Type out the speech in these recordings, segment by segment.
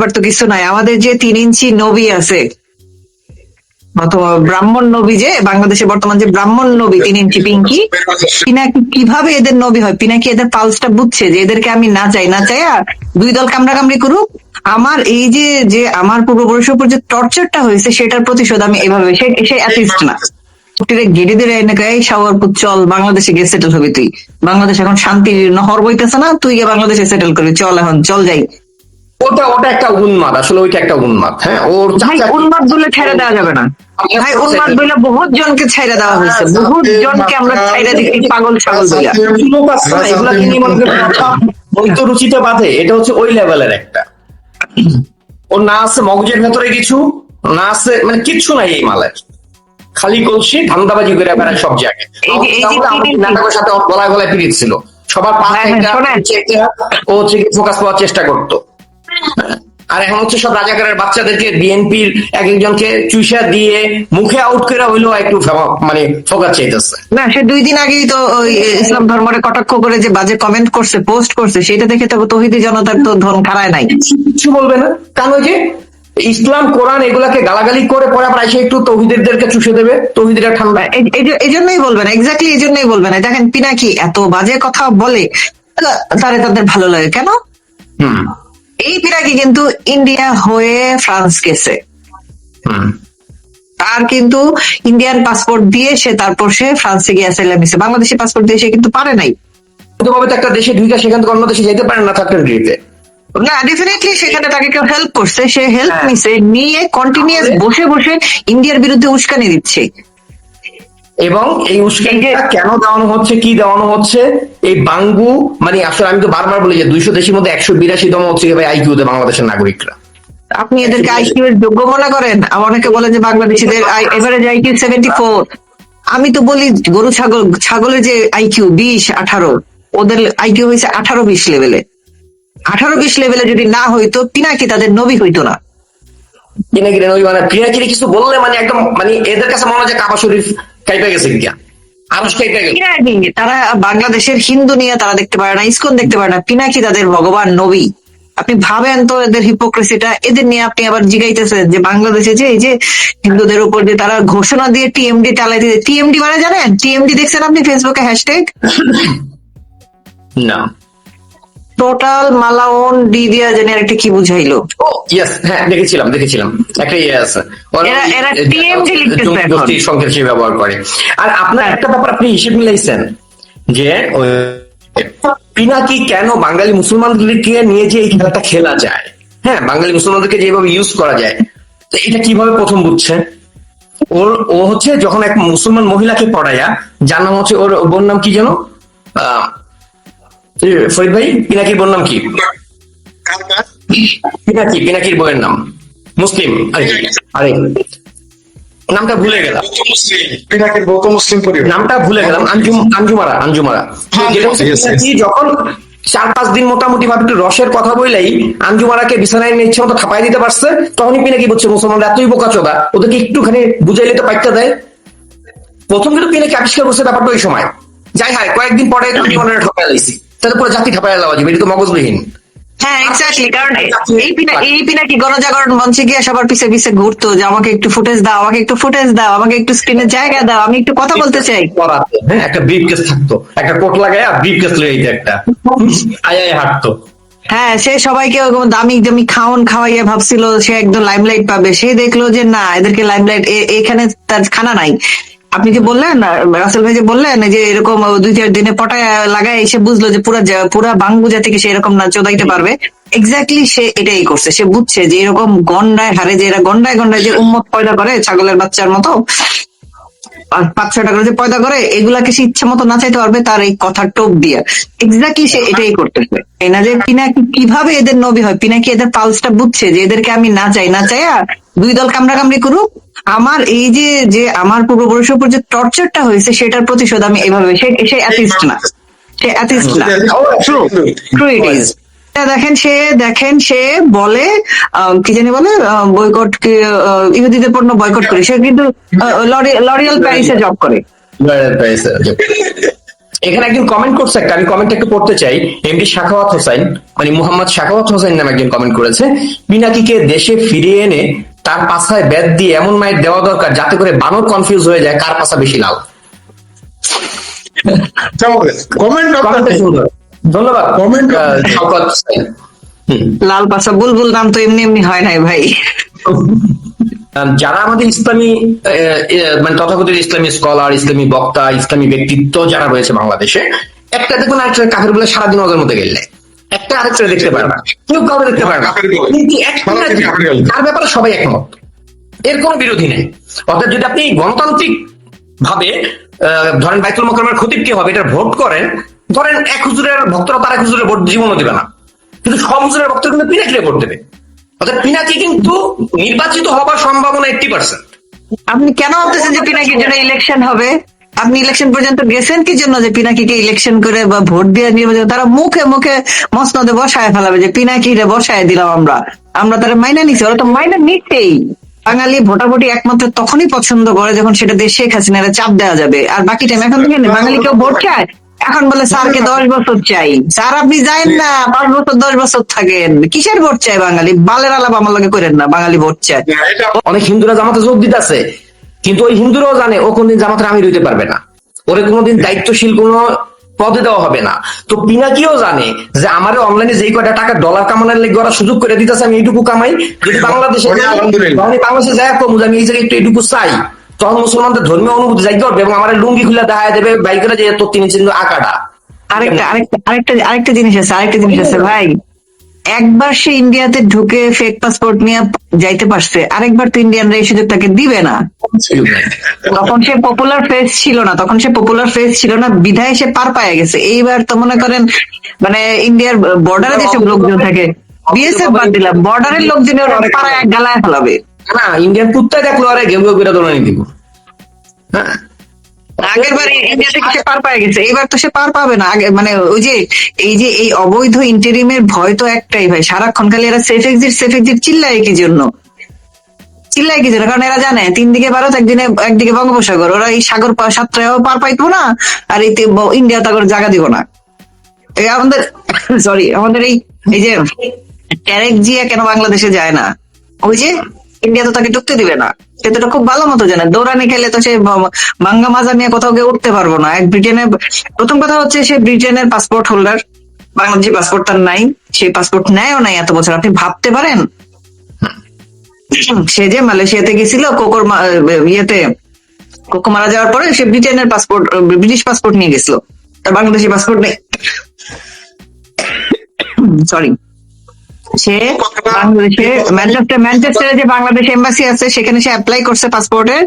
এবার তো কিছু নাই। আমাদের যে তিন ইঞ্চি নবী আছে অথবা ব্রাহ্মণ নবী যে বাংলাদেশে বর্তমান যে ব্রাহ্মণ নবী তিন ইঞ্চি পিঙ্কি পিনাকি কীভাবে এদের নবী হয়? পিনাকি এদের পালসটা বুঝছে যে এদেরকে আমি না চাই না চাই আর দুই দল কামড়া কামড়ি করুক। আমার এই যে যে আমার পূর্বপুরুষের উপর যে টর্চারটা হয়েছে সেটার প্রতিশোধ আমি এভাবে সে অ্যাথিস্ট না। গেড়ে দিয়ে এনে কয়, এই চল বাংলাদেশে গিয়ে সেটেল হবি তুই। বাংলাদেশ এখন শান্তি নহর বইতেছে না তুই গিয়ে বাংলাদেশে সেটেল করবি। চল এখন চল যাই। ওটা ওটা একটা উন্মাদ আসলে ওইটা একটা উন্মাদ হ্যাঁ? ওর উন্মাদ বলে ছেড়ে দেওয়া যাবে না। ভাই উন্মাদ বলে বহুত জনকে ছেড়ে দেওয়া হয়েছে বহুত জনকে আমরা ছেড়ে দিচ্ছি পাগল ছাগল মনে বৈধ রুচিতে বাঁধে এটা হচ্ছে ওই লেভেলের একটা। ওর না আছে মগজের ভেতরে কিছু না আছে মানে কিচ্ছু নাই এই মালের। খালি কলসি ধান্দাবাজি করে বেড়ায় সব জায়গায়। নাটকের সাথে গলায় গলায় ফিরিয়ে ছিল। সবার হ্যাঁ, হ্যাঁ। পাশে ও হচ্ছে ফোকাস পাওয়ার চেষ্টা করতো। আর এখন হচ্ছে সব রাজাকারের বাচ্চাদেরকে বিএনপির এক একজনকে চুষা দিয়ে মুখে আউট করে হইলেও একটু মানে ফোকাস চাইতেছে। না সে দুই দিন আগেই তো ওই ইসলাম ধর্মরে কটাক্ষ করে যে বাজে কমেন্ট করছে পোস্ট করছে সেটা দেখে তো তহিদি জনতার তো ধন খারায় নাই। কিছু বলবে না। কারণ ওই যে ইসলাম কোরআন এগুলাকে গালাগালি করে পরে আবার এসে একটু তৌহিদেরকে চুষে দেবে তৌহিদিরা ঠান্ডা এই- জন্যই বলবেন এক্স্যাক্টলি এই জন্যই বলবেন দেখেন পিনাকি এত বাজে কথা বলে তারে তাদের ভালো লাগে। কেন? হুম। এই পিনাকি কিন্তু ইন্ডিয়া হয়ে ফ্রান্স গেছে। হুম। তার কিন্তু ইন্ডিয়ান পাসপোর্ট দিয়ে সে তারপর সে ফ্রান্সে গিয়ে অ্যাসাইলাম নিছে। বাংলাদেশি পাসপোর্ট দিয়ে সে কিন্তু পারে নাই। ভাবে তো একটা দেশে ঢুকে সেখান থেকে অন্য দেশে যেতে পারে না থার্ড কান্ট্রিতে না ডেফিনেটলি সেখানে তাকে কেউ হেল্প করছে। সে হেল্প হ্যাঁ। নিছে নিয়ে কন্টিনিউয়াস বসে বসে ইন্ডিয়ার বিরুদ্ধে উস্কানি দিচ্ছে। এবং এই উস্কানিটা কেন দেওয়ানো হচ্ছে কি দেওয়ানো হচ্ছে? এই বাঙ্গু মানে আসলে আমি তো বারবার বলি যে দুইশো দেশের মধ্যে একশো বিরাশি তম হচ্ছে আইকিউতে বাংলাদেশের নাগরিকরা। আপনি এদেরকে আইকিউ এর যোগ্য মনে করেন? আবার অনেকে বলে যে বাংলাদেশিদের এভারেজ আইকিউ সেভেন্টি ফোর আমি তো বলি গরু ছাগল ছাগলের যে আইকিউ বিশ আঠারো ওদের আইকিউ হয়েছে আঠারো বিশ লেভেলে। আঠারো বিশ লেভেলে যদি না হইতো পিনাকি তাদের নবী হইতো না। কিনে ওই মানে পিনাকিরি কিছু বললে মানে একদম মানে এদের কাছে মনে হয় যে কাবা শরীফ কাইপে গেছে গিয়া পিনাকি তারা বাংলাদেশের হিন্দু নিয়ে তারা দেখতে পারে না ইসকন দেখতে পারে না। পিনাকি তাদের ভগবান নবী। আপনি ভাবেন তো এদের হিপোক্রেসিটা এদের নিয়ে আপনি আবার জিগাইতেছেন যে বাংলাদেশে যে এই যে হিন্দুদের উপর যে তারা ঘোষণা দিয়ে টিএমডি চালাই দিয়ে টিএমডি মানে জানেন? টিএমডি দেখছেন আপনি ফেসবুকে হ্যাশট্যাগ না। টোটাল মালাউন ডি দিয়া জানি একটা কি বুঝাইলো? ও ইয়েস হ্যাঁ দেখেছিলাম দেখেছিলাম। একটা ইয়ে আছে। এরা- TMD লিখতেছে এখন। গোষ্ঠীর সংঘর্ষে ব্যবহার করে। আর আপনার একটা ব্যাপার আপনি হিসেব মিলাইছেন যে পিনাকি কেন বাঙালি মুসলমানদেরকে নিয়ে যে এই খেলাটা খেলা যায়? হ্যাঁ বাঙালি মুসলমানদেরকে যেভাবে ইউজ করা যায় তো এটা কীভাবে প্রথম বুঝছে? ওর ও হচ্ছে যখন এক মুসলমান মহিলাকে পড়াইয়া যার নাম হচ্ছে ওর বোন নাম কি যেন? আহ, ফরিদ ভাই পিনাকির বোন নাম কি? পিনাকি পিনাকির বইয়ের নাম। মুসলিম আরে আরে। নামটা ভুলে গেলাম। পিনাকির বউ তো মুসলিম পরিবার। নামটা ভুলে গেলাম। আঞ্জুম আঞ্জুমারা আঞ্জুমারা। যেটা যখন চার পাঁচ দিন মোটামুটি ভাবে একটু রসের কথা বললেই আঞ্জুমারাকে বিছানায় নিয়ে ইচ্ছে মতো থাপাই দিতে পারছে তখনই পিনাকি বলছে মুসলমানরা এতই বোকা চোদা ওদেরকে একটুখানি বুঝাইলে তো পাইটা দেয়? প্রথম কিন্তু পিনাকি আবিষ্কার করছে ব্যাপারটা ওই সময়। যাই হয় কয়েকদিন পরে ঠকাই লাইছি তাদের পুরো জাতি ঠাপাই দেওয়া যাবে এটা তো মগজবিহীন। হ্যাঁ এক্স্যাক্টলি কারণ এই পিনা এই পিনাকি গণজাগরণ মঞ্চে গিয়ে সবার পিছে পিছে ঘুরতো যে আমাকে একটু ফুটেজ দাও আমাকে একটু ফুটেজ দাও আমাকে একটু স্ক্রিনে জায়গা দাও আমি একটু কথা বলতে চাই। হ্যাঁ একটা ব্রিফ কেস থাকতো একটা কোট লাগায় ব্রিফ কেস লয়ে একটা। আয় আয় হাঁটতো। হ্যাঁ সে সবাইকে ওরকম দামি দামি খাওন খাওয়াইয়া ভাবছিল সে একদম লাইমলাইট পাবে। সে দেখল যে না এদেরকে লাইমলাইট এখানে তার খানা নাই। আপনি যে বললেন? রাসেল ভাই যে বললেন যে এরকম দুই চার দিনে পটায় লাগায় এসে বুঝলো যে পুরা পুরা বাঙ্গু জাতিকে সে এরকম না চোদাইতে পারবে। এক্স্যাক্টলি সে এটাই করছে। সে বুঝছে যে এরকম গন্ডায় হারে যে এরা গন্ডায় গন্ডায় যে উম্মত পয়দা করে ছাগলের বাচ্চার মতো আর পাঁচ করে যে পয়দা করে এগুলাকে সে ইচ্ছা মতো নাচাইতে পারবে তার এই কথা টোপ দিয়া। এক্স্যাক্টলি সে এটাই করতেছে। যে পিনাকি কীভাবে এদের নবী হয়? পিনাকি এদের পালসটা বুঝছে যে এদেরকে আমি না চাই না চাই আর দুই দল কামড়া কামড়ি করুক আমার এই যে যে আমার পূর্বপুরুষের উপর যে টর্চারটা হয়েছে সেটার প্রতিশোধ আমি এভাবে সে সে অ্যাথিস্ট না। সে অ্যাথিস্ট না। ট্রু ট্রু ইট ইজ দেখেন সে দেখেন সে বলে কি জানি বলে বয়কট ইহুদিদের পণ্য বয়কট করে। সে কিন্তু লরিয়াল প্যারিসে জব করে। এখানে একজন কমেন্ট করছে একটা আমি কমেন্ট একটু পড়তে চাই। এমডি শাখাওয়াত হোসাইন মানে মোহাম্মদ শাখাওয়াত হোসাইন নামে একজন কমেন্ট করেছে। পিনাকিকে দেশে ফিরিয়ে এনে তার পাছায় ব্যাট দিয়ে এমন মাইট দেওয়া দরকার যাতে করে বানর কনফিউজ হয়ে যায় কার পাছা বেশি লাল। কমেন্ট ধন্যবাদ। হুম। লাল পাশা বুলবুল নাম তো এমনি এমনি হয় নাই ভাই। যারা আমাদের ইসলামী মানে তথাকথিত ইসলামী স্কলার ইসলামী বক্তা ইসলামী ব্যক্তিত্ব যারা রয়েছে বাংলাদেশে একটা দেখুন আরেকটা কাফের বলে সারাদিন ওদের মধ্যে গেলে। একটা আরেকটা দেখতে পারে না কেউ কাউকে দেখতে পারে না। কিন্তু। তার ব্যাপারে সবাই একমত। এর কোনো বিরোধী নেই। অর্থাৎ যদি আপনি গণতান্ত্রিক ভাবে ধরেন বাইতুল মোকামের খতিব কি হবে এটা ভোট করেন ধরেন এক হুজুরের ভক্তরা তার এক হুজুরের ভোট জীবনও দেবে না। কিন্তু সব হুজুরের ভক্তরা কিন্তু পিনাকিরে ভোট দেবে। অর্থাৎ পিনাকি কিন্তু নির্বাচিত হবার সম্ভাবনা এইটটি পার্সেন্ট আপনি কেন ভাবতেছেন যে পিনাকির জন্য ইলেকশন হবে? আপনি ইলেকশন পর্যন্ত গেছেন কি জন্য যে পিনাকিকে ইলেকশন করে বা ভোট দিয়ে নির্বাচন? তারা মুখে মুখে মসনদে বসায় ফেলাবে যে পিনাকিরে বসায় দিলাম আমরা। আমরা তারা মাইনা নিচ্ছি ওরা তো মাইনা নিতেই। বাঙালি ভোটাভুটি একমাত্র তখনই পছন্দ করে যখন সেটা দিয়ে শেখ হাসিনার চাপ দেওয়া যাবে। আর বাকি টাইম এখন থেকে বাঙালি কেউ ভোট চায় এখন বলে স্যারকে দশ বছর চাই। স্যার আপনি যাইন না পাঁচ বছর দশ বছর থাকেন। কিসের ভোট চাই বাঙালি? বালের আলাপ আমার লগে করেন না বাঙালি ভোট চায়। অনেক হিন্দুরা জামাতে যোগ দিতেছে। কিন্তু ওই হিন্দুরাও জানে ও কোনদিন জামাতের আমির হইতে পারবে না। ওরে কোনোদিন দায়িত্বশীল কোনো পদে দেওয়া হবে না। তো পিনাকিও জানে যে আমার অনলাইনে যেই কয়টা টাকা ডলার কামানোর লেগে ওরা সুযোগ করে দিতেছে আমি এইটুকু কামাই। যদি বাংলাদেশে আলহামদুলিল্লাহ। আমি বাংলাদেশে যাই কমু আমি এই জায়গায় একটু এইটুকু চাই তখন মুসলমানদের ধর্মীয় অনুভূতি যাই করবে এবং আমার লুঙ্গি খুলে দেখা দেবে বাইকেরা যে তোর তিনি চিহ্ন আঁকাটা। আরেকটা আরেকটা আরেকটা আরেকটা জিনিস আছে আরেকটা জিনিস আছে ভাই। একবার সে ইন্ডিয়াতে ঢুকে ফেক পাসপোর্ট নিয়ে যাইতে পারছে আরেকবার তো ইন্ডিয়ানরা এই সুযোগ তাকে দিবে না। তখন সে পপুলার ফেস ছিল না তখন সে পপুলার ফেস ছিল না বিধায় সে পার পায়ে গেছে। এইবার তো মনে করেন মানে ইন্ডিয়ার বর্ডারে যেসব লোকজন থাকে বিএসএফ বাদ দিলাম বর্ডারের লোকজন ওরা পাড়ায় গালায় ফেলাবে। না ইন্ডিয়ার কুত্তায় দেখল আরে ঘেউ ঘেউ করে দৌড়ানি দিব। হ্যাঁ? আগের বার ইন্ডিয়া থেকে সে পার পায়ে গেছে এবার তো সে পার পাবে না। আগে মানে ওই যে এই যে এই অবৈধ ইন্টারিমের ভয় তো একটাই ভাই। সারাক্ষণ খালি এরা সেফ এক্সিট সেফ এক্সিট চিল্লায় কি জন্য? চিল্লায় কি জন্য? কারণ এরা জানে তিন দিকে ভারত একদিনে একদিকে বঙ্গোপসাগর। ওরা এই সাগর সাতটায়ও পার পাইতো না আর এই ইন্ডিয়া তাগর জায়গা দিব না। এই আমাদের সরি আমাদের এই এই যে ট্যারেক জিয়া কেন বাংলাদেশে যায় না? ওই যে ইন্ডিয়া তো তাকে ঢুকতে দিবে না। সে তো খুব ভালো মতো জানে। দৌড়ানি খেলে তো সে বাঙ্গা মাজা নিয়ে কোথাও গিয়ে উঠতে পারব না। এক ব্রিটেনে প্রথম কথা হচ্ছে সে ব্রিটেনের পাসপোর্ট হোল্ডার বাংলাদেশি পাসপোর্ট তার নাই সেই পাসপোর্ট নেয়ও নাই এত বছর। আপনি ভাবতে পারেন? সে যে মালয়েশিয়াতে গেছিল কোকোর ইয়েতে কোকো মারা যাওয়ার পরে সে ব্রিটেনের পাসপোর্ট ব্রিটিশ পাসপোর্ট নিয়ে গেছিল। তার বাংলাদেশি পাসপোর্ট নেই। সরি সে বাংলাদেশে ম্যানচেস্টার ম্যানচেস্টারে যে বাংলাদেশ এম্বাসি আছে, সেখানে সে অ্যাপ্লাই করছে পাসপোর্টের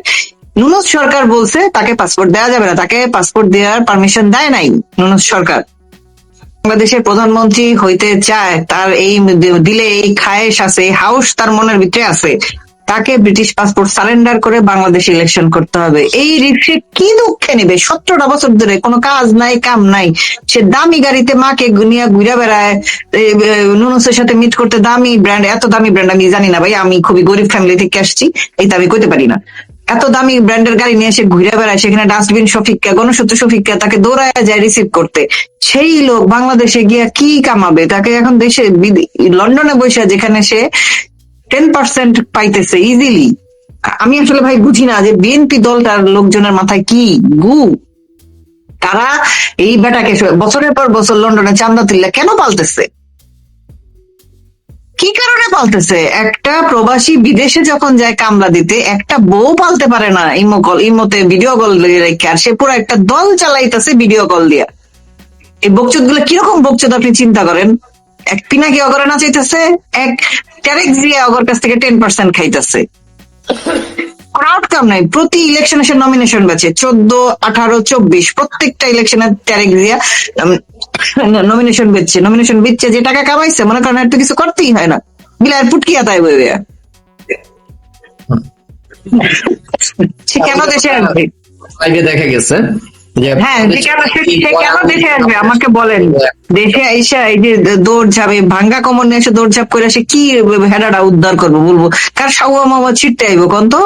নুনজ সরকার বলছে তাকে পাসপোর্ট দেওয়া যাবে না, তাকে পাসপোর্ট দেওয়ার পারমিশন দেয় নাই নুনজ সরকার। বাংলাদেশের প্রধানমন্ত্রী হইতে চায়, তার এই দিলে এই খায়েশ আছে হাউস তার মনের ভিতরে আছে। তাকে ব্রিটিশ পাসপোর্ট সারেন্ডার করে বাংলাদেশ ইলেকশন করতে হবে। এই রিক্সে কি দুঃখে নেবে? সতেরোটা বছর ধরে কোনো কাজ নাই, কাম নাই। সে দামি গাড়িতে মাকে নিয়ে ঘুরে বেড়ায়। নুনুসের সাথে মিট করতে দামি ব্র্যান্ড এত দামি ব্র্যান্ড আমি জানি না ভাই, আমি খুবই গরিব ফ্যামিলি থেকে আসছি এই তো আমি কইতে পারি না। এত দামি ব্র্যান্ডের গাড়ি নিয়ে এসে ঘুরে বেড়ায়, সেখানে ডাস্টবিন শফিককে গণসূত্র শফিককে তাকে দৌড়ায় যায় রিসিভ করতে। সেই লোক বাংলাদেশে গিয়া কি কামাবে? তাকে এখন দেশে লন্ডনে বসে যেখানে সে টেন পার্সেন্ট পাইতেছে ইজিলি আমি আসলে ভাই বুঝি না যে বিএনপি দলটার লোকজনের মাথায় কি গু। তারা এই বেটাকে বছরের পর বছর লন্ডনে চান্দা তুললে কেন পালতেছে? কি কারণে পালতেছে? একটা প্রবাসী বিদেশে যখন যায় কামলা দিতে, একটা বউ পালতে পারে না ইমো কল, ইমোতে ভিডিও কল রেখে, আর সে পুরো একটা দল চালাইতেছে ভিডিও কল দিয়া। এই বকচুদগুলো কীরকম বকচুদ আপনি চিন্তা করেন? এক পিনাকি অগরে না চাইতেছে এক ট্যারেক জিয়া অগর কাছ থেকে টেন পার্সেন্ট খাইতেছে। কোনো আউটকাম নাই প্রতি ইলেকশনে সে নমিনেশন বেছে চোদ্দ আঠারো চব্বিশ প্রত্যেকটা ইলেকশনে ট্যারেক জিয়া নমিনেশন বেচছে নমিনেশন বেচছে যে টাকা কামাইছে মনে করেন তো কিছু করতেই হয় না। বিলার পুটকিয়া তাই বইবে সে কেন দেশে আসবে লাইভে দেখা গেছে। হ্যাঁ দেশে আসবে? আমাকে বলেন। দেশে আইসা এই যে দৌড় যাবে ভাঙ্গা কমন নিয়ে এসে দৌড় ঝাপ করে সে কি হেডাটা উদ্ধার করব বলব? কার সাউয়া মামা ছিটতে আইবো কোন তো?